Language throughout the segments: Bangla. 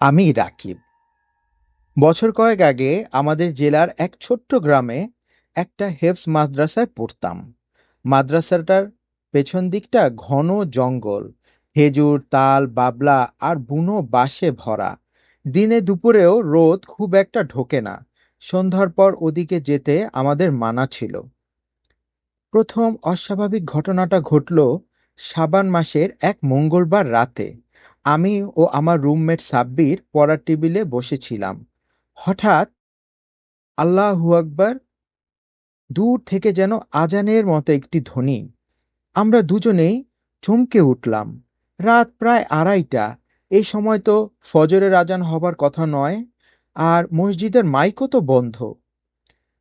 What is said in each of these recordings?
আমি রাকিব। বছর কয়েক আগে আমাদের জেলার এক ছোট্ট গ্রামে একটা হেফস মাদ্রাসায় পড়তাম। মাদ্রাসাটার পেছন দিকটা ঘন জঙ্গল। হেজুর তাল, বাবলা আর বুনো বাঁশে ভরা। দিনে দুপুরেও রোদ খুব একটা ঢোকে না। সন্ধ্যার পর ওদিকে যেতে আমাদের মানা ছিল। প্রথম অস্বাভাবিক ঘটনাটা ঘটল সাবান মাসের এক মঙ্গলবার রাতে। আমি ও আমার রুমমেট সাব্বির পড়ার টেবিলে বসেছিলাম। হঠাৎ আল্লাহু আকবার দূর থেকে যেন আজানের মতো একটি ধ্বনি। আমরা দুজনেই চমকে উঠলাম। রাত প্রায় আড়াইটা। এই সময় তো ফজরের আজান হবার কথা নয়, আর মসজিদের মাইকও তো বন্ধ।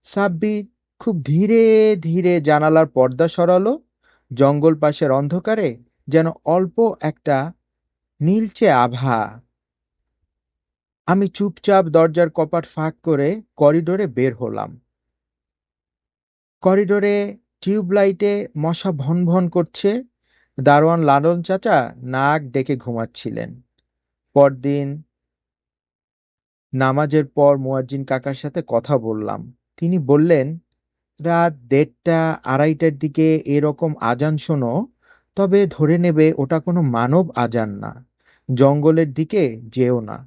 সাব্বির খুব ধীরে ধীরে জানালার পর্দা সরালো, জঙ্গল পাশের অন্ধকারে যেন অল্প একটা নীলচে আভা। আমি চুপচাপ দরজার কপাট ফাঁক করে করিডোরে বের হলাম। করিডোরে টিউবলাইটে মশা ভন ভন করছে। দারোয়ান লালন চাচা নাক ডেকে ঘুমাচ্ছিলেন। পরদিন নামাজের পর মুয়াজ্জিন কাকার সাথে কথা বললাম। তিনি বললেন, রাত দেড়টা আড়াইটার দিকে এরকম আজান শোনো, তবে ধরে নেবে ওটা কোনো মানব আজান না। জঙ্গলের দিকে যেও না।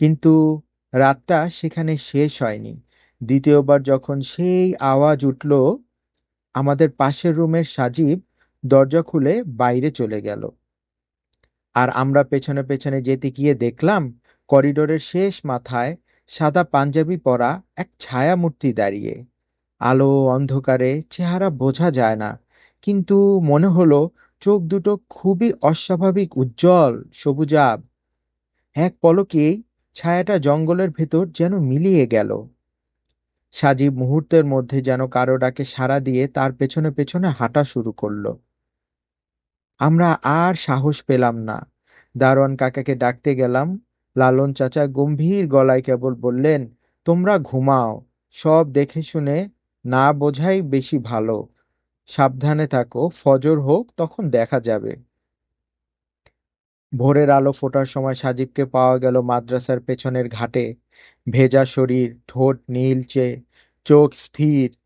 কিন্তু রাতটা সেখানে শেষ হয়নি। দ্বিতীয়বার যখন সেই আওয়াজ উঠল, আমাদের পাশের রুমের সাজিব দরজা খুলে বাইরে চলে গেল। আর আমরা পেছনে পেছনে যেতে গিয়ে দেখলাম, করিডোরের শেষ মাথায় সাদা পাঞ্জাবি পরা এক ছায়া মূর্তি দাঁড়িয়ে। আলো অন্ধকারে চেহারা বোঝা যায় না, কিন্তু মনে হলো চোখ দুটো খুবই অস্বাভাবিক, উজ্জ্বল সবুজাব এক পলকেই ছায়াটা জঙ্গলের ভেতর যেন মিলিয়ে গেল। সাজিব মুহূর্তের মধ্যে যেন কারও ডাকে সাড়া দিয়ে তার পেছনে পেছনে হাঁটা শুরু করল। আমরা আর সাহস পেলাম না। দারোয়ান কাকাকে ডাকতে গেলাম। লালন চাচা গম্ভীর গলায় কেবল বললেন, তোমরা ঘুমাও। সব দেখে শুনে না বোঝাই বেশি ভালো। সাবধানে থাকো, ফজর হোক, তখন দেখা যাবে। ভোরের আলো ফোটার সময় সাজিবকে পাওয়া গেল মাদ্রাসার পেছনের ঘাটে। ভেজা শরীর, ঠোঁট নীলচে, চোখ স্থির।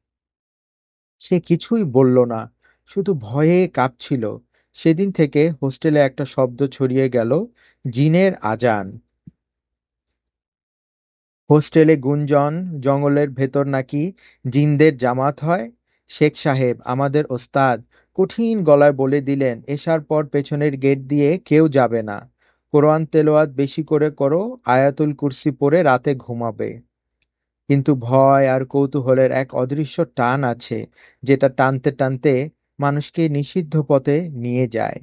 সে কিছুই বলল না, শুধু ভয়ে কাঁপছিল। সেদিন থেকে হোস্টেলে একটা শব্দ ছড়িয়ে গেল, জিনের আজান। হোস্টেলে গুঞ্জন, জঙ্গলের ভেতর নাকি জিনদের জামাত হয়? শেখ সাহেব, আমাদের ওস্তাদ, কঠিন গলায় বলে দিলেন, এসার পর পেছনের গেট দিয়ে কেউ যাবে না। কোরআন তেলোয়াত বেশি করে করো, আয়াতুল কুরসি পরে রাতে ঘুমাবে কিন্তু ভয় আর কৌতূহলের এক অদৃশ্য টান আছে, যেটা টানতে টানতে মানুষকে নিষিদ্ধ পথে নিয়ে যায়।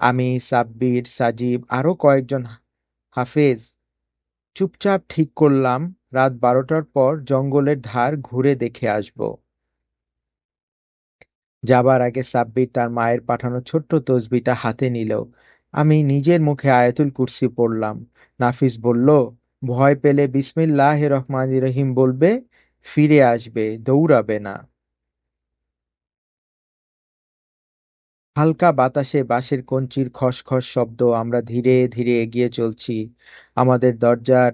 আমি, সাব্বির, সাজিব আরও কয়েকজন হাফেজ চুপচাপ ঠিক করলাম, রাত বারোটার পর জঙ্গলের ধার ঘুরে দেখে আসব। যাবার আগে সাব্বির তার মায়ের পাঠানো ছোট্ট তসবিটা হাতে নিল। আমি নিজের মুখে আয়াতুল কুরসি পড়লাম। নাফিস বলল, ভয় পেলে বিসমিল্লাহ রহমান রহিম বলবে, ফিরে আসবে, দৌড়াবে না। হালকা বাতাসে বাঁশের কঞ্চির খসখস শব্দ আমরা ধীরে ধীরে এগিয়ে চলছি। আমাদের দরজার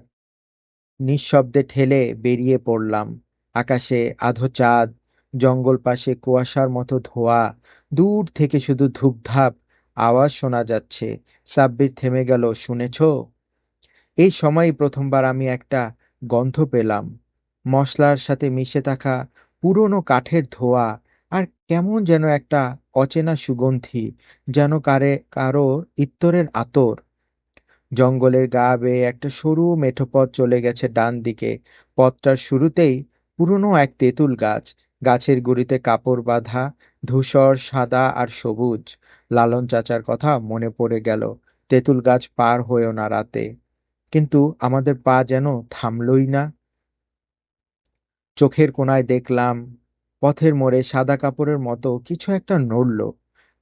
নিঃশব্দে ঠেলে বেরিয়ে পড়লাম। আকাশে আধো চাঁদ জঙ্গল পাশে কুয়াশার মতো ধোয়া। দূর থেকে শুধু ধূপধাপ আওয়াজ শোনা যাচ্ছে। সাব্বির থেমে গেল, শুনেছ? এই সময়ই প্রথমবার আমি একটা গন্ধ পেলাম। মশলার সাথে মিশে থাকা পুরনো কাঠের ধোয়া আর কেমন যেন একটা অচেনা সুগন্ধি যেন কারে, কারও ইত্তরের আতর। জঙ্গলের গা বেয়ে একটা সরু মেঠো পথ চলে গেছে ডান দিকে পথটার শুরুতেই পুরনো এক তেঁতুল গাছ, গাছের গুড়িতে কাপড় বাঁধা, ধূসর, সাদা আর সবুজ। লালন চাচার কথা মনে পড়ে গেল, তেঁতুল গাছ পার হয়েও না রাতে। কিন্তু আমাদের পা যেন থামলই না। চোখের কোনায় দেখলাম, পথের মোড়ে সাদা কাপড়ের মতো কিছু একটা নড়ল।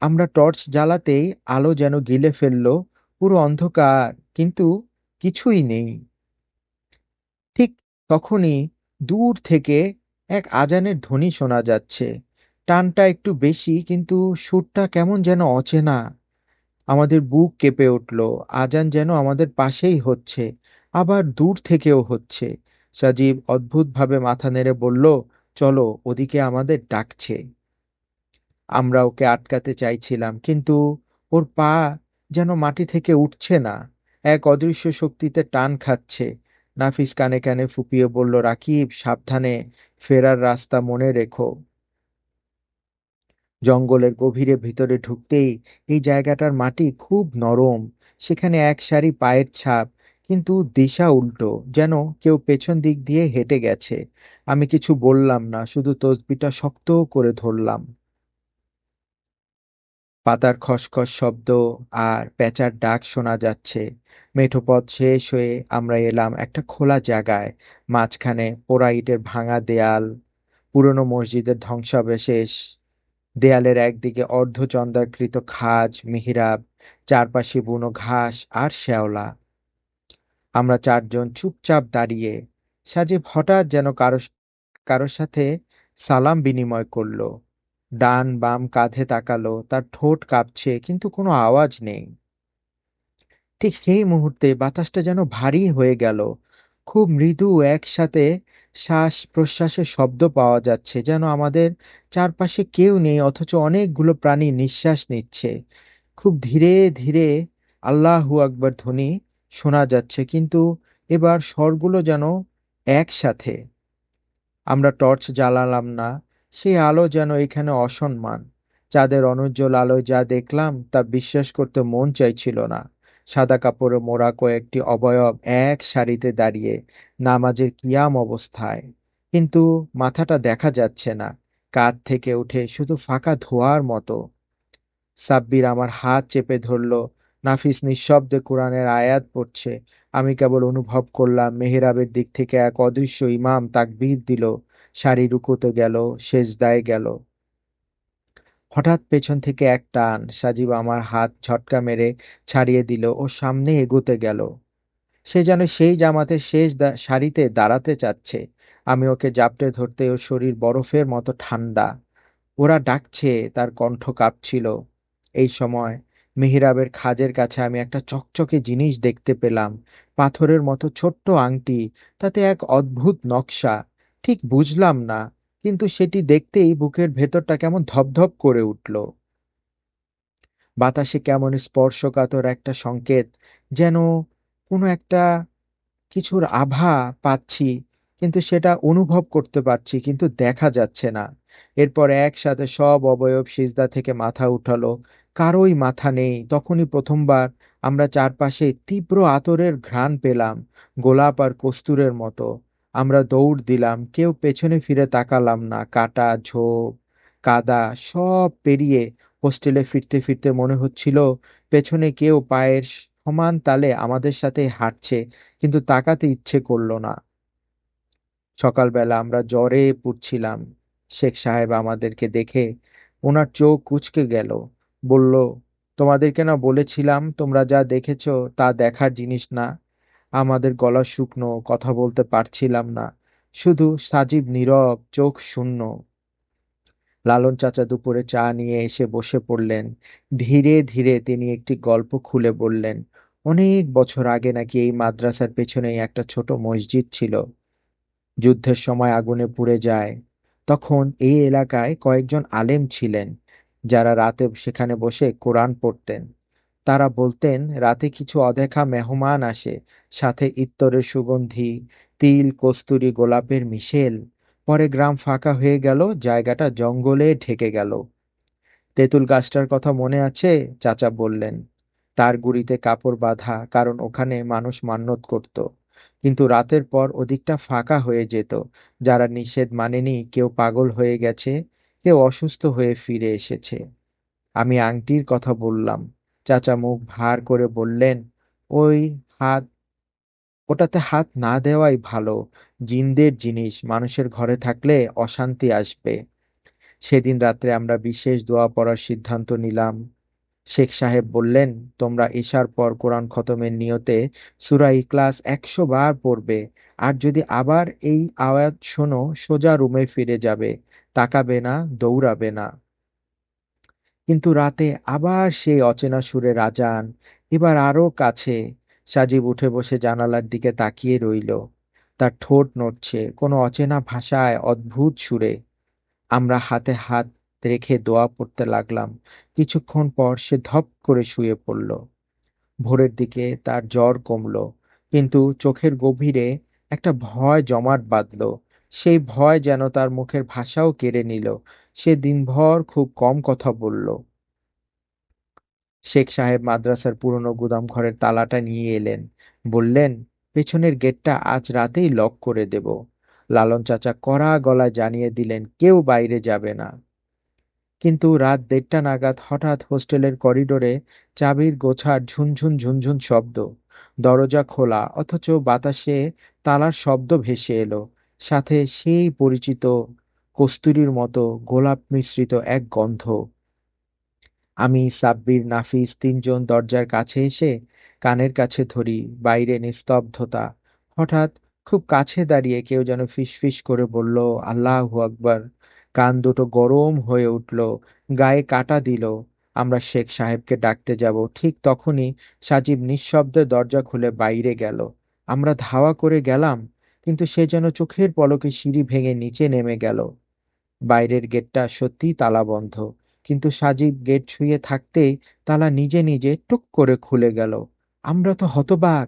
আমরা টর্চ জ্বালাতেই আলো যেন গিলে ফেলল, পুরো অন্ধকার, কিন্তু কিছুই নেই। ঠিক তখনই দূর থেকে এক আজানের ধ্বনি শোনা যাচ্ছে। টানটা একটু বেশি, কিন্তু সুরটা কেমন যেন অচেনা। আমাদের বুক কেঁপে উঠল। আজান যেন আমাদের পাশেই হচ্ছে, আবার দূর থেকেও হচ্ছে। সাজিব অদ্ভুতভাবে মাথা নেড়ে বলল, চলো, ওদিকে আমাদের ডাকছে। আমরা ওকে আটকাতে চাইছিলাম, কিন্তু ওর পা যেন মাটি থেকে উঠছে না। এক অদৃশ্য শক্তিতে টান খাচ্ছে। নাফিস কানে কানে ফুপিয়ে বলল, রাকিব, সাবধানে ফেরার রাস্তা মনে রেখো। জঙ্গলের গভীরে ভিতরে ঢুকতেই এই জায়গাটার মাটি খুব নরম। সেখানে এক সারি পায়ের ছাপ, কিন্তু দিশা উল্টো, যেন কেউ পেছন দিক দিয়ে হেঁটে গেছে। আমি কিছু বললাম না, শুধু তসবিটা শক্ত করে ধরলাম। পাতার খসখস শব্দ আর প্যাঁচার ডাক শোনা যাচ্ছে। মেঠোপথ শেষ হয়ে আমরা এলাম একটা খোলা জায়গায়, মাঝখানে পোড়া ইটের ভাঙা দেয়াল, পুরনো মসজিদের ধ্বংসাবশেষ, দেয়ালের একদিকে অর্ধচন্দ্রাকৃত খাজ, মিহিরাব, চারপাশে বুনো ঘাস আর শ্যাওলা। আমরা চারজন চুপচাপ দাঁড়িয়ে সাজিব হঠাৎ যেন কারও, কারোর সাথে সালাম বিনিময় করল। ডান বাম কাঁধে তাকালো, তার ঠোঁট কাঁপছে, কিন্তু কোনো আওয়াজ নেই। ঠিক সেই মুহূর্তে বাতাসটা যেন ভারী হয়ে গেল। খুব মৃদু একসাথে শ্বাস প্রশ্বাসের শব্দ পাওয়া যাচ্ছে, যেন আমাদের চারপাশে কেউ নেই, অথচ অনেকগুলো প্রাণী নিঃশ্বাস নিচ্ছে। খুব ধীরে ধীরে আল্লাহু আকবার ধ্বনি শোনা যাচ্ছে, কিন্তু এবার স্বরগুলো যেন একসাথে। আমরা টর্চ জ্বালালাম না সেই আলো যেন এখানে অসম্মান। চাঁদের অনুজ্জ্বল আলোয় যা দেখলাম তা বিশ্বাস করতে মন চাইছিল না। সাদা কাপড়ে মোড়া কয়েকটি অবয়ব এক সারিতে দাঁড়িয়ে নামাজের কিয়াম অবস্থায়। কিন্তু মাথাটা দেখা যাচ্ছে না। কাঁধ থেকে উঠে শুধু ফাঁকা ধোয়ার মতো। সাব্বির আমার হাত চেপে ধরল। নাফিস নিঃশব্দে কোরআনের আয়াত পড়ছে। আমি কেবল অনুভব করলাম মেহেরাবের দিক থেকে এক অদৃশ্য ইমাম তাকবীর দিল। শাড়ি রুকোতে গেল সেজদায় গেল। হঠাৎ পেছন থেকে এক টান সাজিব আমার হাত ঝটকা মেরে ছাড়িয়ে দিল ও সামনে এগোতে গেল। সে যেন সেই জামাতের শেষ শাড়িতে দাঁড়াতে চাচ্ছে। আমি ওকে জাপটে ধরতে ওর শরীর বরফের মতো ঠান্ডা। ওরা ডাকছে, তার কণ্ঠ কাঁপছিল। এই সময় মেহিরাবের খাজের কাছে আমি একটা চকচকে জিনিস দেখতে পেলাম, পাথরের মতো ছোট্ট আংটি, তাতে এক অদ্ভুত নকশা। ঠিক বুঝলাম না, কিন্তু সেটি দেখতেই বুকের ভেতরটা কেমন ধপধপ করে উঠল। বাতাসে কেমন স্পর্শকাতর একটা সংকেত, যেন কোনো একটা কিছুর আভা পাচ্ছি, কিন্তু সেটা অনুভব করতে পারছি, কিন্তু দেখা যাচ্ছে না। এরপর একসাথে সব অবয়ব সিজদা থেকে মাথা উঠালো, কারোই মাথা নেই। তখনই প্রথমবার আমরা চারপাশে তীব্র আতরের ঘ্রাণ পেলাম, গোলাপ আর কস্তুরের মতো। আমরা দৌড় দিলাম, কেউ পেছনে ফিরে তাকালাম না, কাটা, ঝোপ, কাদা সব পেরিয়ে হোস্টেলে ফিরতে ফিরতে মনে হচ্ছিল পেছনে কেউ পায়ের সমান তালে আমাদের সাথে হাঁটছে, কিন্তু তাকাতে ইচ্ছে করল না। সকালবেলা আমরা জ্বরে পুড়ছিলাম। শেখ সাহেব আমাদেরকে দেখে ওনার চোখ কুচকে গেল, বলল, তোমাদেরকে না বলেছিলাম তোমরা যা দেখেছ তা দেখার জিনিস না। আমাদের গলা শুকনো, কথা বলতে পারছিলাম না। শুধু সাজিব নীরব, চোখ শূন্য। লালন চাচা দুপুরে চা নিয়ে এসে বসে পড়লেন। ধীরে ধীরে তিনি একটি গল্প খুলে বললেন। অনেক বছর আগে নাকি এই মাদ্রাসার পেছনেই একটা ছোট মসজিদ ছিল। যুদ্ধের সময় আগুনে পুড়ে যায়। তখন এই এলাকায় কয়েকজন আলেম ছিলেন, যারা রাতে সেখানে বসে কোরআন পড়তেন। তারা বলতেন, রাতে কিছু অদেখা মেহমান আসে, সাথে ইত্তরের সুগন্ধি, তিল, কস্তুরি, গোলাপের মিশেল। পরে গ্রাম ফাঁকা হয়ে গেল, জায়গাটা জঙ্গলে ঢেকে গেল। তেঁতুল গাছটার কথা মনে আছে? চাচা বললেন। তার গুড়িতে কাপড় বাঁধা, কারণ ওখানে মানুষ মান্যত করত। কিন্তু রাতের পর ওদিকটা ফাঁকা হয়ে যেত। যারা নিষেধ মানেনি, কেউ পাগল হয়ে গেছে, কেউ অসুস্থ হয়ে ফিরে এসেছে। আমি আংটির কথা বললাম। চাচা মুখ ভার করে বললেন, ওই হাত, ওটাতে হাত না দেওয়াই ভালো। জিনদের জিনিস, মানুষের ঘরে থাকলে অশান্তি আসবে। সেদিন রাত্রে আমরা বিশেষ দোয়া পড়ার সিদ্ধান্ত নিলাম। শেখ সাহেব বললেন, তোমরা ঈশার পর কোরআন খতমের নিয়তে সুরা ইকলাস একশো বার পড়বে। আর যদি আবার এই আওয়াজ শোনো, সোজা রুমে ফিরে যাবে, তাকাবে না, দৌড়াবে না। কিন্তু রাতে আবার সেই অচেনা সুরের আজান এবার আরও কাছে। সাজিব উঠে বসে জানালার দিকে তাকিয়ে রইল। তার ঠোঁট নড়ছে, কোনো অচেনা ভাষায় অদ্ভুত সুরে। আমরা হাতে হাত রেখে দোয়া পড়তে লাগলাম। কিছুক্ষণ পর সে ধপ করে শুয়ে পড়ল। ভোরের দিকে তার জ্বর কমল, কিন্তু চোখের গভীরে একটা ভয় জমাট বাঁধল। সেই ভয় যেন তার মুখের ভাষাও কেড়ে নিল। সে দিনভর খুব কম কথা বলল। শেখ সাহেব মাদ্রাসার পুরনো গুদাম ঘরের তালাটা নিয়ে এলেন। বললেন, পেছনের গেটটা আজ রাতেই লক করে দেব লালন চাচা কড়া গলায় জানিয়ে দিলেন, কেউ বাইরে যাবে না কিন্তু রাত দেড়টা নাগাদ হঠাৎ হোস্টেলের করিডোরে চাবির গোছার ঝুনঝুন ঝুনঝুন শব্দ। দরজা খোলা, অথচ বাতাসে তালার শব্দ ভেসে এলো। সাথে সেই পরিচিত কস্তুরীর মতো গোলাপ মিশ্রিত এক গন্ধ। আমি সাব্বির নাফিস তিনজন দরজার কাছে এসে কানের কাছে ধরি বাইরে নিস্তব্ধতা। হঠাৎ খুব কাছে দাঁড়িয়ে কেউ যেন ফিসফিস করে বলল, আল্লাহ আকবার। কান দুটো গরম হয়ে উঠল, গায়ে কাটা দিল। আমরা শেখ সাহেবকে ডাকতে যাব। ঠিক তখনই সাজিব নিঃশব্দে দরজা খুলে বাইরে গেল। আমরা ধাওয়া করে গেলাম কিন্তু সে যেন চোখের পলকে সিঁড়ি ভেঙে নিচে নেমে গেল। বাইরের গেটটা সত্যিই তালাবন্ধ, কিন্তু সাজিব গেট ছুঁয়ে থাকতেই তালা নিজে নিজে টুক করে খুলে গেল। আমরা তো হতবাক!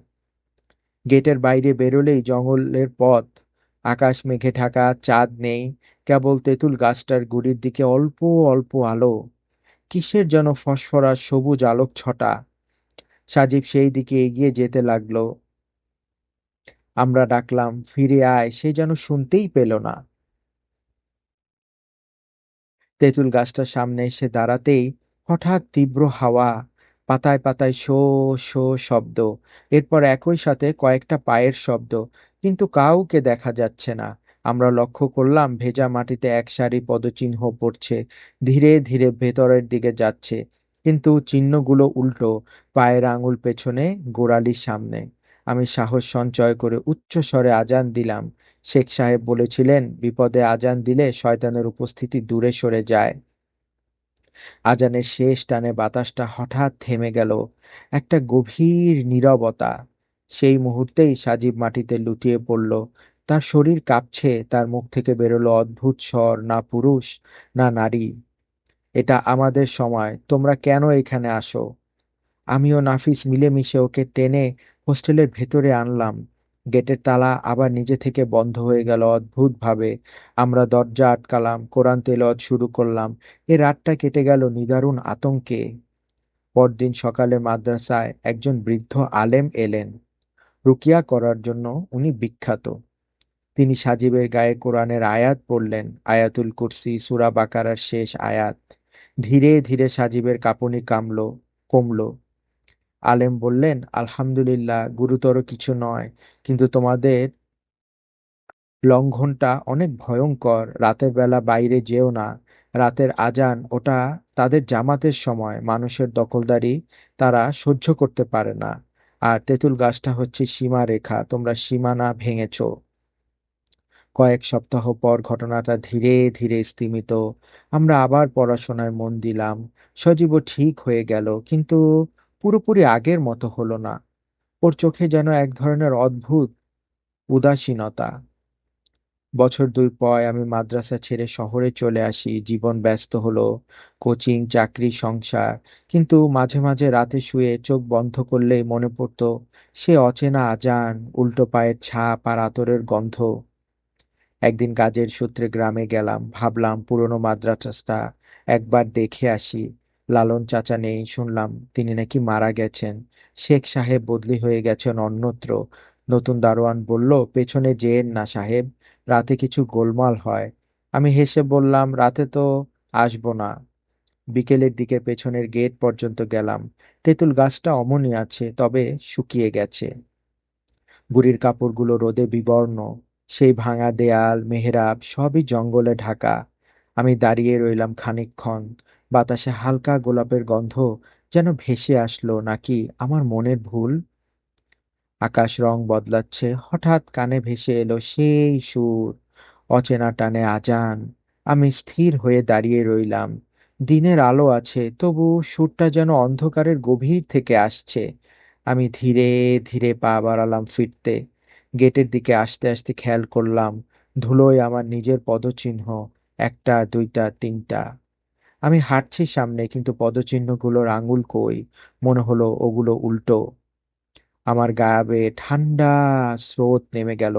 গেটের বাইরে বেরোলেই জঙ্গলের পথ, আকাশ মেঘে ঢাকা, চাঁদ নেই, কেবল তেঁতুল গাছটার গুড়ির দিকে অল্প অল্প আলো। কিসের যেন ফসফরাস সবুজ আলোক ছটা সাজিব সেই দিকে এগিয়ে যেতে লাগল। আমরা ডাকলাম, ফিরে আয়। সে যেন শুনতেই পেল না। তেঁতুল গাছটার সামনে এসে দাঁড়াতেই হঠাৎ তীব্র হাওয়া, পাতায় পাতায় শো শো শব্দ, এরপর একই সাথে কয়েকটা পায়ের শব্দ, কিন্তু কাউকে দেখা যাচ্ছে না। আমরা লক্ষ্য করলাম ভেজা মাটিতে এক সারি পদচিহ্ন পড়ছে, ধীরে ধীরে ভেতরের দিকে যাচ্ছে, কিন্তু চিহ্নগুলো উল্টো, পায়ের আঙুল পেছনে, গোড়ালির সামনে। আমি সাহস সঞ্চয় করে উচ্চ স্বরে আজান দিলাম। শেখ সাহেব বলেছিলেন, বিপদে আজান দিলে শয়তানের উপস্থিতি দূরে সরে যায়। আজানের শেষ টানে বাতাসটা হঠাৎ থেমে গেল। একটা গভীর নীরবতা। সেই মুহূর্তেই সাজীব মাটিতে লুটিয়ে পড়ল। তার শরীর কাঁপছে, তার মুখ থেকে বেরোলো অদ্ভুত স্বর, না পুরুষ, না নারী। এটা আমাদের সময়। তোমরা কেন এখানে আসো? আমিও নাফিস মিলেমিশে ওকে টেনে হোস্টেলের ভেতরে আনলাম। গেটের তালা আবার নিজে থেকে বন্ধ হয়ে গেল অদ্ভুতভাবে। আমরা দরজা আটকালাম, কোরআন তেলত শুরু করলাম। এ রাতটা কেটে গেল নিদারুণ আতঙ্কে। পরদিন সকালে মাদ্রাসায় একজন বৃদ্ধ আলেম এলেন। রুকিয়া করার জন্য উনি বিখ্যাত। তিনি সাজিবের গায়ে কোরআনের আয়াত পড়লেন, আয়াতুল কুরসি, সুরা বাকারার শেষ আয়াত। ধীরে ধীরে সাজিবের কাঁপুনি কামল, কমল। আলেম বললেন, আলহামদুলিল্লাহ, গুরুতর কিছু নয়, কিন্তু তোমাদের লঙ্ঘনটা অনেক ভয়ঙ্কর। রাতের বেলা বাইরে যেও না। রাতের আজান, ওটা তাদের জামাতের সময়। মানুষের দখলদারি তারা সহ্য করতে পারে না। আর তেঁতুল গাছটা হচ্ছে সীমা রেখা, তোমরা সীমানা ভেঙেছ। কয়েক সপ্তাহ পর ঘটনাটা ধীরে ধীরে স্তিমিত। আমরা আবার পড়াশোনায় মন দিলাম। সজীবও ঠিক হয়ে গেল, কিন্তু পুরোপুরি আগের মতো হলো না। ওর চোখে যেন এক ধরনের অদ্ভুত উদাসীনতা। বছর দুই পর আমি মাদ্রাসা ছেড়ে শহরে চলে আসি, জীবন ব্যস্ত হলো, কোচিং, চাকরি, সংসার, কিন্তু মাঝে মাঝে রাতে শুয়ে চোখ বন্ধ করলেই মনে পড়তো, সে অচেনা আজান, উল্টো পায়ের ছাপ আর আতরের গন্ধ। একদিন কাজের সূত্রে গ্রামে গেলাম, ভাবলাম পুরনো মাদ্রাসাটা একবার দেখে আসি। লালন চাচা নেই, শুনলাম তিনি নাকি মারা গেছেন। শেখ সাহেব বদলি হয়ে গেছেন অন্যত্র। নতুন দারোয়ান বলল, পেছনে যেয়েন না সাহেব, রাতে কিছু গোলমাল হয়। আমি হেসে বললাম, রাতে তো আসব না। বিকেলের দিকে পেছনের গেট পর্যন্ত গেলাম। তেঁতুল গাছটা অমনি আছে, তবে শুকিয়ে গেছে। গুড়ির কাপড়গুলো রোদে বিবর্ণ। সেই ভাঙা দেয়াল, মেহরাব সবই জঙ্গলে ঢাকা। আমি দাঁড়িয়ে রইলাম খানিকক্ষণ। বাতাসে হালকা গোলাপের গন্ধ যেন ভেসে আসলো নাকি আমার মনের ভুল? আকাশ রং বদলাচ্ছে, হঠাৎ কানে ভেসে এলো সেই সুর। অচেনা টানে আজান, আমি স্থির হয়ে দাঁড়িয়ে রইলাম। দিনের আলো আছে, তবু সুরটা যেন অন্ধকারের গভীর থেকে আসছে। আমি ধীরে ধীরে পা বাড়ালাম ফিরতে। গেটের দিকে আসতে আসতে খেয়াল করলাম, ধুলোয় আমার নিজের পদচিহ্ন, একটা, দুইটা, তিনটা। আমি হাঁটছি সামনে, কিন্তু পদচিহ্নগুলোর আঙুল কই? মনে হলো ওগুলো উল্টো। আমার গা বেয়ে ঠান্ডা স্রোত নেমে গেল।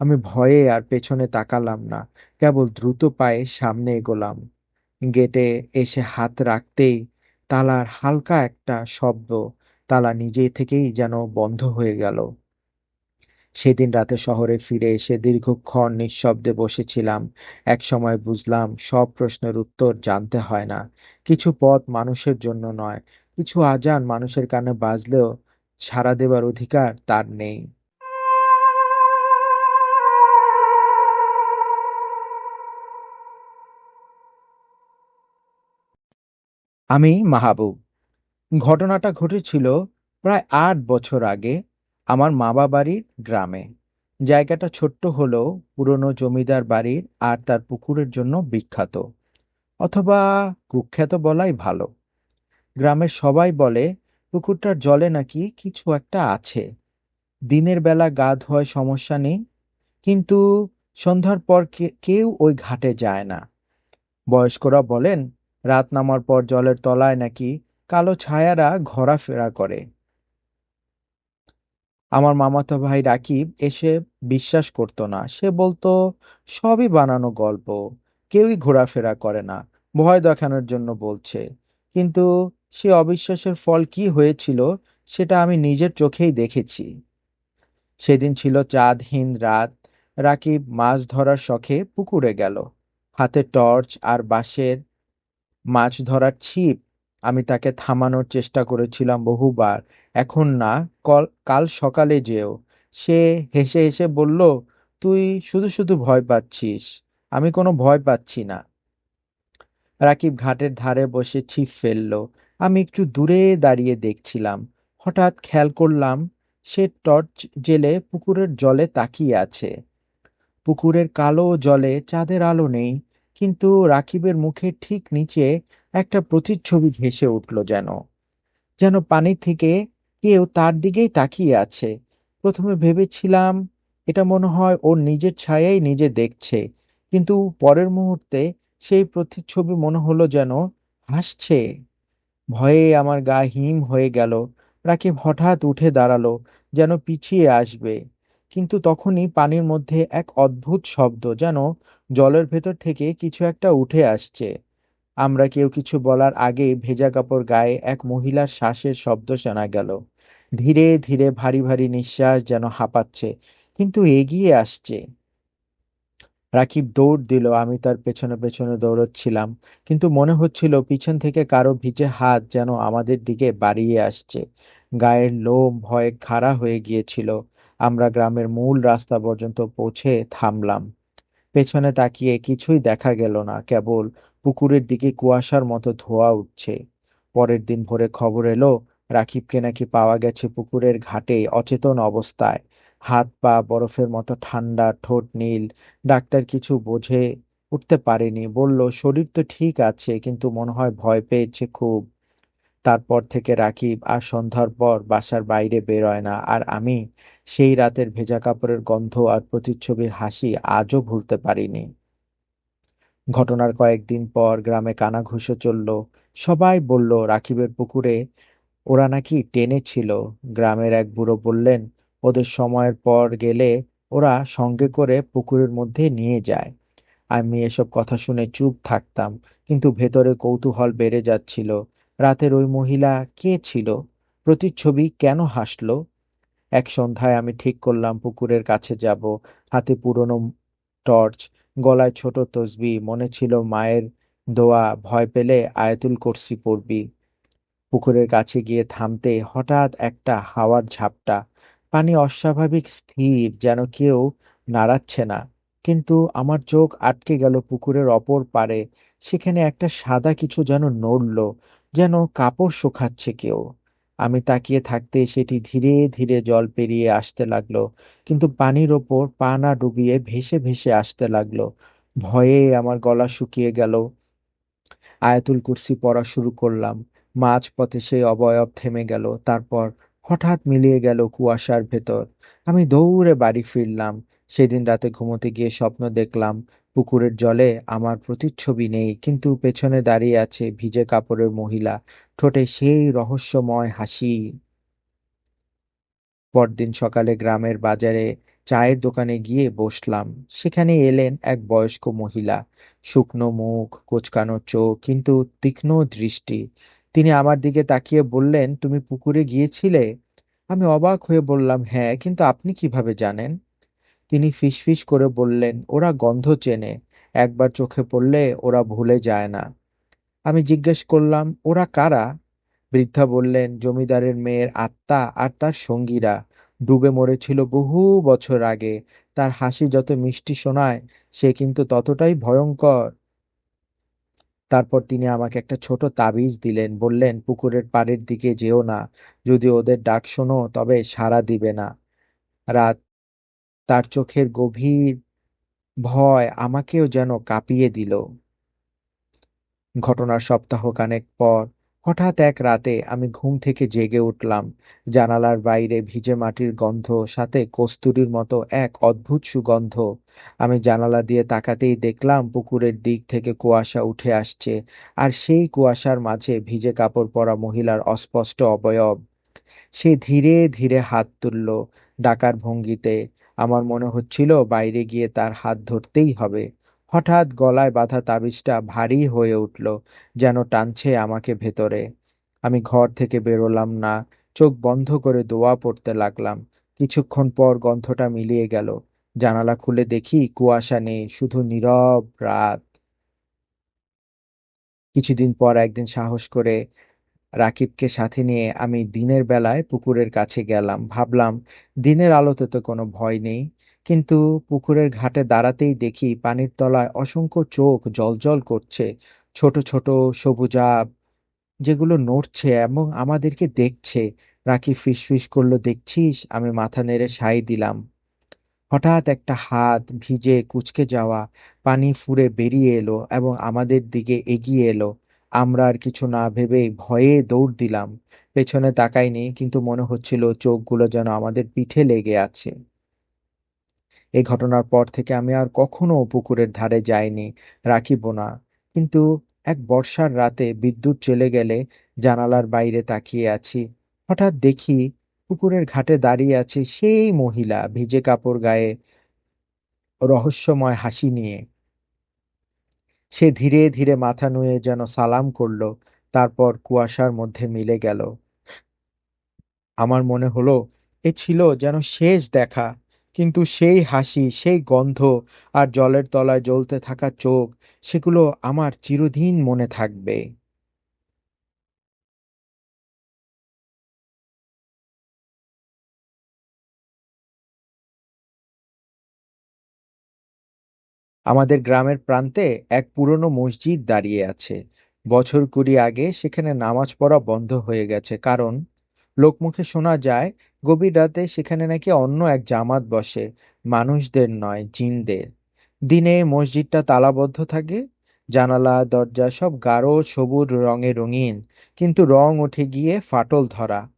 আমি ভয়ে আর পেছনে তাকালাম না, কেবল দ্রুত পায়ে সামনে এগোলাম। গেটে এসে হাত রাখতেই তালার হালকা একটা শব্দ, তালা নিজে থেকেই যেন বন্ধ হয়ে গেল। সেদিন রাতে শহরে ফিরে এসে দীর্ঘক্ষণ নিঃশব্দে বসেছিলাম। এক সময় বুঝলাম সব প্রশ্নের উত্তর জানতে হয় না। কিছু পথ মানুষের জন্য নয়, কিছু আজান মানুষের কানে বাজলেও সাড়া দেবার অধিকার তার নেই। আমি মাহবুব। ঘটনাটা ঘটেছিল প্রায় আট বছর আগে। আমার মামা বাড়ির গ্রামে। জায়গাটা ছোট্ট হলেও পুরনো জমিদার বাড়ির আর তার পুকুরের জন্য বিখ্যাত। অথবা কুখ্যাত বলাই ভালো। গ্রামের সবাই বলে, পুকুরটার জলে নাকি কিছু একটা আছে। দিনের বেলা গা ধোয়ায় সমস্যা নেই, কিন্তু সন্ধ্যার পর কেউ ওই ঘাটে যায় না। বয়স্করা বলেন, রাত নামার পর জলের তলায় নাকি কালো ছায়ারা ঘোরাফেরা করে। আমার মামাতো ভাই রাকিব এসে বিশ্বাস করতো না। সে বলতো, সবই বানানো গল্প, কেউই ঘোরাফেরা করে না, ভয় দেখানোর জন্য বলছে। কিন্তু সে অবিশ্বাসের ফল কি হয়েছিল সেটা আমি নিজের চোখেই দেখেছি। সেদিন ছিল চাঁদহীন রাত। রাকিব মাছ ধরার শখে পুকুরে গেল। হাতে টর্চ আর বাঁশের মাছ ধরার ছিপ আমি তাকে থামানোর চেষ্টা করেছিলাম বহুবার। এখন না, কল, কাল সকালে যেও। সে হেসে হেসে বলল, তুই শুধু শুধু ভয় পাচ্ছিস। আমি কোনো ভয় পাচ্ছি না। রাকিব ঘাটের ধারে বসে ছিপ ফেলল। আমি একটু দূরে দাঁড়িয়ে দেখছিলাম। হঠাৎ খেয়াল করলাম, সে টর্চ জেলে পুকুরের জলে তাকিয়ে আছে। পুকুরের কালো জলে চাঁদের আলো নেই, কিন্তু রাকিবের মুখে ঠিক নিচে একটা প্রতিচ্ছবি ভেসে উঠল যেন যেন পানি থেকে কেউ তার দিকেই তাকিয়ে আছে। প্রথমে ভেবেছিলাম এটা মনে হয় ওর নিজের ছায়াই নিজে দেখছে, কিন্তু পরের মুহূর্তে সেই প্রতিচ্ছবি মনে হলো যেন হাসছে। ভয়ে আমার গা হিম হয়ে গেল রাকিব হঠাৎ উঠে দাঁড়াল, যেন পিছিয়ে আসবে। কিন্তু তখনই পানির মধ্যে এক অদ্ভুত শব্দ যেন জলের ভেতর থেকে কিছু একটা উঠে আসছে। আমরা কেউ কিছু বলার আগে ভেজা কাপড় গায়ে এক মহিলার শ্বাসের শব্দ শোনা গেল। ধীরে ধীরে ভারী ভারী নিঃশ্বাস যেন হাঁপাচ্ছে, কিন্তু এগিয়ে আসছে। রাকিব দৌড় দিল, আমি তার পেছনে পেছনে দৌড়চ্ছিলাম, কিন্তু মনে হচ্ছিল পিছন থেকে কারও ভিজে হাত যেন আমাদের দিকে বাড়িয়ে আসছে। গায়ের লোম ভয়ে খাড়া হয়ে গিয়েছিল। আমরা গ্রামের মূল রাস্তা পর্যন্ত পৌঁছে থামলাম। পেছনে তাকিয়ে কিছুই দেখা গেল না, কেবল পুকুরের দিকে কুয়াশার মতো ধোঁয়া উঠছে। পরের দিন ভোরে খবর এলো, রাকিবকে নাকি পাওয়া গেছে পুকুরের ঘাটে অচেতন অবস্থায়। হাত, পা বরফের মতো ঠান্ডা, ঠোঁট নীল, ডাক্তার কিছু বোঝে উঠতে পারেনি। বলল, শরীর তো ঠিক আছে, কিন্তু মনে হয় ভয় পেয়েছে খুব। তারপর থেকে রাকিব আর সন্ধ্যার পর বাসার বাইরে বেরোয় না, আর আমি সেই রাতের ভেজা কাপড়ের গন্ধ আর প্রতিচ্ছবির হাসি আজও ভুলতে পারিনি। ঘটনার কয়েকদিন পর গ্রামে কানাঘুষো চলল। সবাই বলল, রাকিবের পুকুরে ওরা নাকি টেনে ছিল। গ্রামের এক বুড়ো বললেন, ওদের সময়ের পর গেলে ওরা সঙ্গে করে পুকুরের মধ্যে নিয়ে যায়। আমি এসব কথা শুনে চুপ থাকতাম, কিন্তু ভেতরে কৌতূহল বেড়ে যাচ্ছিল। রাতের ওই মহিলা কে ছিল? প্রতিচ্ছবি কেন হাসলো? এক সন্ধ্যায় আমি ঠিক করলাম পুকুরের কাছে যাব, হাতে পুরনো টর্চ, গলায় ছোট তসবি, মনে ছিল মায়ের দোয়া, ভয় পেলে আয়াতুল কুরসি পড়বি। পুকুরের কাছে গিয়ে থামতে হঠাৎ একটা হাওয়ার ঝাপটা, পানি অস্বাভাবিক স্থির, যেন কেউ নাড়াচ্ছে না। কিন্তু আমার চোখ আটকে গেল পুকুরের অপর পারে সেখানে একটা সাদা কিছু যেন নড়ল যেন কাপড় শুকাচ্ছে কেউ। আমি তাকিয়ে থাকতে সেটি ধীরে ধীরে জল পেরিয়ে আসতে লাগল, কিন্তু পানির ওপর পা না ডুবিয়ে ভেসে ভেসে আসতে লাগল। ভয়ে আমার গলা শুকিয়ে গেল। আয়াতুল কুরসি পড়া শুরু করলাম। মাঝপথে সেই অবয়ব থেমে গেল। তারপর হঠাৎ মিলিয়ে গেল কুয়াশার ভেতর। আমি দৌড়ে বাড়ি ফিরলাম। সেদিন রাতে ঘুমোতে গিয়ে স্বপ্ন দেখলাম পুকুরের জলে আমার প্রতিচ্ছবি নেই, কিন্তু পেছনে দাঁড়িয়ে আছে ভিজে কাপড়ের মহিলা, ঠোঁটে সেই রহস্যময় হাসি। পরদিন সকালে গ্রামের বাজারে চায়ের দোকানে গিয়ে বসলাম, সেখানে এলেন এক বয়স্ক মহিলা। শুকনো মুখ, কোচকানো চোখ, কিন্তু তীক্ষ্ণ দৃষ্টি। তিনি আমার দিকে তাকিয়ে বললেন, তুমি পুকুরে গিয়েছিলে? আমি অবাক হয়ে বললাম হ্যাঁ কিন্তু আপনি কীভাবে জানেন? তিনি ফিসফিস করে বললেন, ওরা গন্ধ চেনে। একবার চোখে পড়লে ওরা ভুলে যায় না। আমি জিজ্ঞেস করলাম, ওরা কারা? বৃদ্ধা বললেন, জমিদারের মেয়ের আত্মা আর তার সঙ্গীরা। ডুবে মরেছিল বহু বছর আগে। তার হাসি যত মিষ্টি শোনায়, সে কিন্তু ততটাই ভয়ঙ্কর। তারপর তিনি আমাকে একটা ছোট তাবিজ দিলেন, বললেন, পুকুরের পাড়ের দিকে যেও না। যদি ওদের ডাক শোনো, তবে সাড়া দিবে না। রাত তার চোখের গভীর ভয় আমাকেও যেন কাঁপিয়ে দিল। ঘটনার সপ্তাহখানেক পর হঠাৎ এক রাতে আমি ঘুম থেকে জেগে উঠলাম। জানালার বাইরে ভিজে মাটির গন্ধ, সাথে কস্তুরির মতো এক অদ্ভুত সুগন্ধ। আমি জানালা দিয়ে তাকাতেই দেখলাম পুকুরের দিক থেকে কুয়াশা উঠে আসছে, আর সেই কুয়াশার মাঝে ভিজে কাপড় পরা মহিলার অস্পষ্ট অবয়ব। সে ধীরে ধীরে হাত তুলল ডাকার ভঙ্গিতে। আমার মনে হচ্ছিল বাইরে গিয়ে তার হাত ধরতেই হবে। হঠাৎ গলায় বাঁধা তাবিজটা ভারী হয়ে উঠল, যেন টানছে আমাকে ভেতরে। আমি ঘর থেকে বেরোলাম না, চোখ বন্ধ করে দোয়া পড়তে লাগলাম। কিছুক্ষণ পর গন্ধটা মিলিয়ে গেল। জানালা খুলে দেখি কুয়াশা নেই, শুধু নীরব রাত। কিছুদিন পর একদিন সাহস করে রাকিবকে সাথে নিয়ে আমি দিনের বেলায় পুকুরের কাছে গেলাম। ভাবলাম, দিনের আলোতে তো কোনো ভয় নেই। কিন্তু পুকুরের ঘাটে দাঁড়াতেই দেখি পানির তলায় অসংখ্য চোখ জলজল করছে। ছোট ছোট সবুজাব যেগুলো নড়ছে এবং আমাদেরকে দেখছে। রাকিব ফিসফিস করল, দেখছিস? আমি মাথা নেড়ে সাই দিলাম। হঠাৎ একটা হাত ভিজে কুচকে যাওয়া পানি ফুঁড়ে বেরিয়ে এলো এবং আমাদের দিকে এগিয়ে এলো। আমরা আর কিছু না ভেবে ভয়ে দৌড় দিলাম। পেছনে তাকাইনি, কিন্তু মনে হচ্ছিল চোখগুলো যেন আমাদের পিঠে লেগে আছে। এই ঘটনার পর থেকে আমি আর কখনো পুকুরের ধারে যাইনি, রাখিব না। কিন্তু এক বর্ষার রাতে বিদ্যুৎ চলে গেলে জানালার বাইরে তাকিয়ে আছি। হঠাৎ দেখি পুকুরের ঘাটে দাঁড়িয়ে আছে সেই মহিলা, ভিজে কাপড় গায়ে, রহস্যময় হাসি নিয়ে। সে ধীরে ধীরে মাথা নুয়ে যেন সালাম করল, তারপর কুয়াশার মধ্যে মিলে গেল। আমার মনে হলো, এ ছিল যেন শেষ দেখা, কিন্তু সেই হাসি, সেই গন্ধ আর জলের তলায় জ্বলতে থাকা চোখ, সেগুলো আমার চিরদিন মনে থাকবে। আমাদের গ্রামের প্রান্তে এক পুরনো মসজিদ দাঁড়িয়ে আছে। বছর কুড়ি আগে সেখানে নামাজ পড়া বন্ধ হয়ে গেছে। কারণ, লোকমুখে শোনা যায়, গভীর রাতে সেখানে নাকি অন্য এক জামাত বসে। মানুষদের নয়, জিনদের। দিনে মসজিদটা তালাবদ্ধ থাকে। জানালা, দরজা সব গাঢ় সবুজ রঙে রঙিন। কিন্তু রং উঠে গিয়ে ফাটল ধরা।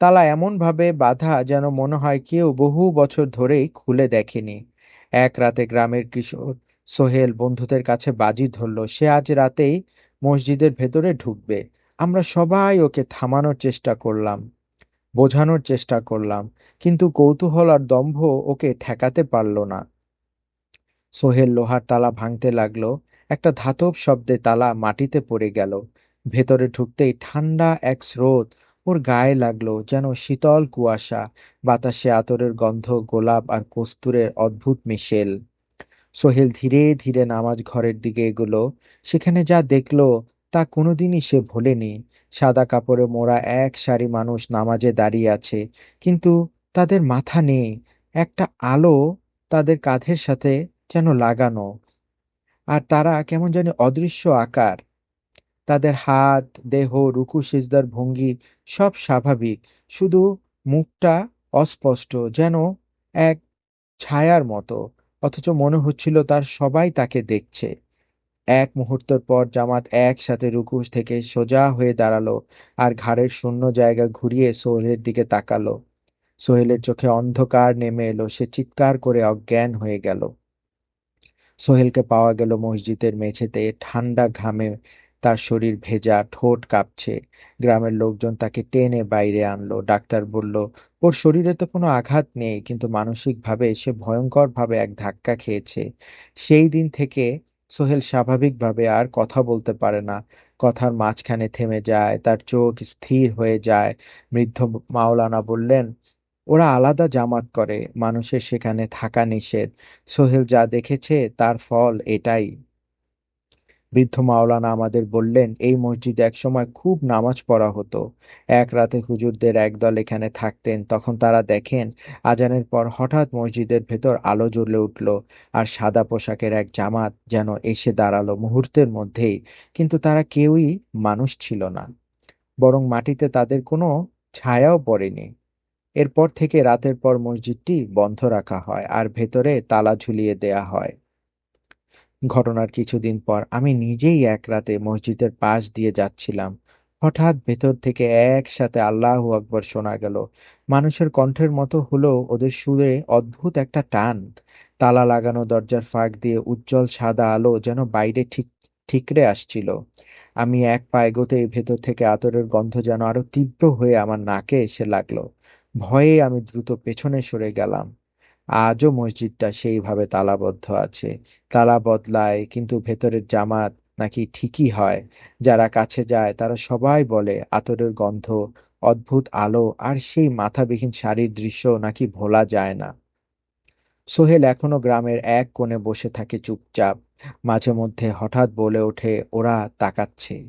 তালা এমনভাবে বাঁধা যেন মনে হয় কেউ বহু বছর ধরেই খুলে দেখেনি। এক রাতে গ্রামের কিশোর সোহেল বন্ধুদের কাছে বাজি ধরল। সে আজ রাতেই মসজিদের ভেতরে ঢুকবে। আমরা সবাই ওকে থামানোর চেষ্টা করলাম, বোঝানোর চেষ্টা করলাম, কিন্তু কৌতূহল আর দম্ভ ওকে ঠেকাতে পারল না। সোহেল লোহার তালা ভাঙতে লাগল। একটা ধাতব শব্দে তালা মাটিতে পড়ে গেল। ভেতরে ঢুকতেই ঠান্ডা এক স্রোত ওর গায়ে লাগল যেন শীতল কুয়াশা, বাতাসে আতরের গন্ধ, গোলাপ আর কস্তুরের অদ্ভুত মিশেল। সোহেল ধীরে ধীরে নামাজ ঘরের দিকে এগুলো। সেখানে যা দেখল তা কোনোদিনই সে ভোলেনি। সাদা কাপড়ে মোড়া এক সারি মানুষ নামাজে দাঁড়িয়ে আছে। কিন্তু তাদের মাথা নেই। একটা আলো তাদের কাঁধের সাথে যেন লাগানো। আর তারা কেমন জানি অদৃশ্য আকার। তাদের হাত, দেহ, রুকু, সিজদার ভঙ্গি সব স্বাভাবিক। শুধু মুখটা অস্পষ্ট, যেন এক ছায়ার মতো। অথচ মনে হচ্ছিল তার সবাই তাকে দেখছে। এক মুহূর্তের পর জামাত একসাথে রুকু থেকে সোজা হয়ে দাঁড়াল আর ঘাড়ের শূন্য জায়গা ঘুরিয়ে সোহেলের দিকে তাকালো। সোহেলের চোখে অন্ধকার নেমে এলো, সে চিৎকার করে অজ্ঞান হয়ে গেল। সোহেলকে পাওয়া গেল মসজিদের মেঝেতে ঠান্ডা ঘামে তার শরীর ভেজা, ঠোঁট কাঁপছে। গ্রামের লোকজন তাকে টেনে বাইরে আনলো। ডাক্তার বলল, ওর শরীরে তো কোনো আঘাত নেই, কিন্তু মানসিকভাবে সে ভয়ঙ্করভাবে এক ধাক্কা খেয়েছে। সেই দিন থেকে সোহেল স্বাভাবিকভাবে আর কথা বলতে পারে না। কথার মাঝখানে থেমে যায়, তার চোখ স্থির হয়ে যায়। বৃদ্ধ মাওলানা বললেন, ওরা আলাদা জামাত করে, মানুষের সেখানে থাকা নিষেধ। সোহেল যা দেখেছে তার ফল এটাই। বৃদ্ধ মাওলানা আমাদের বললেন, এই মসজিদে একসময় খুব নামাজ পড়া হতো। এক রাতে হুজুরদের একদল এখানে থাকতেন, তখন তারা দেখেন, আজানের পর হঠাৎ মসজিদের ভেতর আলো জ্বলে উঠল আর সাদা পোশাকের এক জামাত যেন এসে দাঁড়াল মুহূর্তের মধ্যেই, কিন্তু তারা কেউই মানুষ ছিল না। বরং মাটিতে তাদের কোনো ছায়াও পড়েনি। এরপর থেকে রাতের পর মসজিদটি বন্ধ রাখা হয় আর ভেতরে তালা ঝুলিয়ে দেয়া হয়। ঘটনার কিছুদিন পর আমি নিজেই এক রাতে মসজিদের পাশ দিয়ে যাচ্ছিলাম। হঠাৎ ভেতর থেকে একসাথে আল্লাহ আকবর শোনা গেল। মানুষের কণ্ঠের মতো হলেও ওদের সুরে অদ্ভুত একটা টান। তালা লাগানো দরজার ফাঁক দিয়ে উজ্জ্বল সাদা আলো যেন বাইরে ঠিক, ঠিকরে আসছিল। আমি এক পা এগোতেই ভেতর থেকে আতরের গন্ধ যেন আরও তীব্র হয়ে আমার নাকে এসে লাগল। ভয়ে আমি দ্রুত পেছনে সরে গেলাম। আজও মসজিদটা সেইভাবে তালাবদ্ধ আছে। তালা বদলায়, কিন্তু ভেতরের জামাত নাকি ঠিকই হয়। যারা কাছে যায়, তারা সবাই বলে, আতরের গন্ধ, অদ্ভুত আলো, আর সেই মাথাবিহীন শাড়ির দৃশ্য নাকি ভোলা যায় না। সোহেল এখনও গ্রামের এক কোণে বসে থাকে চুপচাপ। মাঝে মধ্যে হঠাৎ বলে ওঠে, ওরা তাকাচ্ছে।